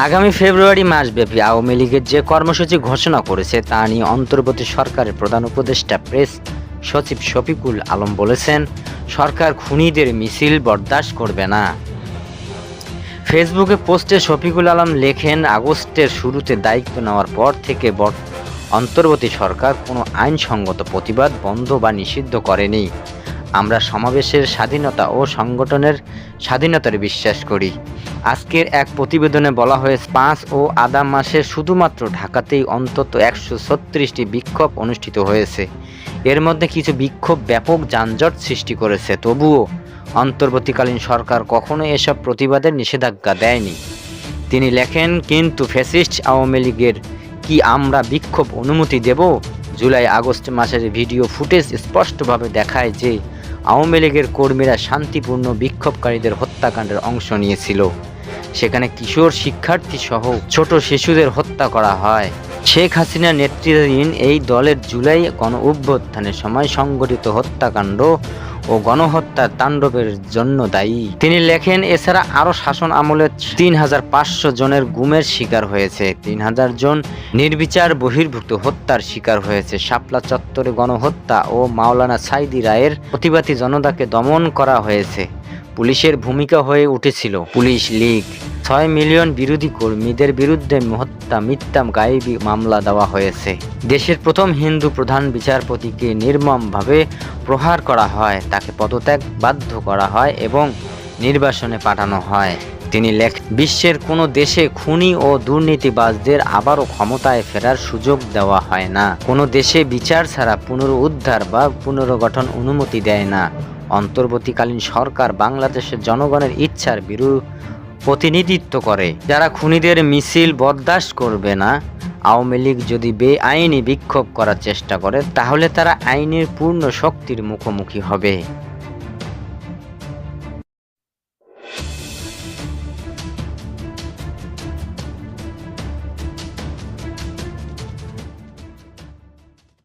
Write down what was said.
আগামী ফেব্রুয়ারি মাসব্যাপী আওয়ামী লীগের যে কর্মসূচি ঘোষণা করেছে, তা নিয়ে অন্তর্বর্তী সরকারের প্রধান উপদেষ্টা প্রেস সচিব শফিকুল আলম বলেছেন, সরকার খুনিদের মিছিল বরদাস্ত করবে না। ফেসবুকে পোস্টে শফিকুল আলম লেখেন, আগস্টের শুরুতে দায়িত্ব নেওয়ার পর থেকে বর- অন্তর্বর্তী সরকার কোনো আইনসঙ্গত প্রতিবাদ বন্ধ বা নিষিদ্ধ করেনি। আমরা সমাবেশের স্বাধীনতা ও সংগঠনের স্বাধীনতার বিশ্বাস করি। আজকের এক প্রতিবেদনে বলা হয়েছে, পাঁচ ও আদা মাসে শুধুমাত্র ঢাকাতেই অন্তত একশো ছত্রিশটি বিক্ষোভ অনুষ্ঠিত হয়েছে। এর মধ্যে কিছু বিক্ষোভ ব্যাপক যানজট সৃষ্টি করেছে। তবুও অন্তর্বর্তীকালীন সরকার কখনো এসব প্রতিবাদের নিষেধাজ্ঞা দেয়নি। তিনি লেখেন, কিন্তু ফ্যাসিস্ট আওয়ামী লীগের কি আমরা বিক্ষোভ অনুমতি দেব? জুলাই আগস্ট মাসের ভিডিও ফুটেজ স্পষ্টভাবে দেখায় যে আওয়ামী লীগের কর্মীরা শান্তিপূর্ণ বিক্ষোভকারীদের হত্যাকাণ্ডের অংশ নিয়েছিল। সেখানে কিশোর শিক্ষার্থী সহ ছোট শিশুদের হত্যা করা হয়। শেখ হাসিনা নেতৃত্বাধীন এই দলের জুলাই গণ অভ্যুত্থানের সময় সংগঠিত হত্যাকাণ্ড ও গণহত্যার তাণ্ডবের জন্য দায়ী। তিনি লেখেন, এছাড়া আরও শাসন আমলে তিন হাজার পাঁচশো জনের গুমের শিকার হয়েছে। তিন হাজার জন নির্বিচার বহির্ভূত হত্যার শিকার হয়েছে। শাপলা চত্বরে গণহত্যা ও মাওলানা সাইদি রায়ের প্রতিবাদী জনতাকে দমন করা হয়েছে। পুলিশের ভূমিকা হয়ে উঠেছিল। Police league. ছয় মিলিয়ন বিরোধী কর্মীদের বিরুদ্ধে হত্যা মিথ্যা, গায়েবী মামলা দেওয়া হয়েছে। দেশের প্রথম হিন্দু প্রধান বিচারপতিকে নির্মমভাবে প্রহার করা হয়। তাকে পদত্যাগ বাধ্য করা হয় এবং নির্বাসনে পাঠানো হয়। তিনি লেখ, বিশ্বের কোনো দেশে খুনি ও দুর্নীতিবাজদের আবারও ক্ষমতায় ফেরার সুযোগ দেওয়া হয় না। কোনো দেশে বিচার ছাড়া পুনরুদ্ধার বা পুনর্গঠন অনুমতি দেয় না। অন্তর্বর্তীকালীন সরকার বাংলাদেশের জনগণের ইচ্ছার বিরু প্রতিনিধিত্ব করে। যারা খুনিদের মিছিল বরদাস্ত করবে না, আওয়ামী লীগ যদি বেআইনি বিক্ষোভ করার চেষ্টা করে, তাহলে তারা আইনের পূর্ণ শক্তির মুখোমুখি হবে।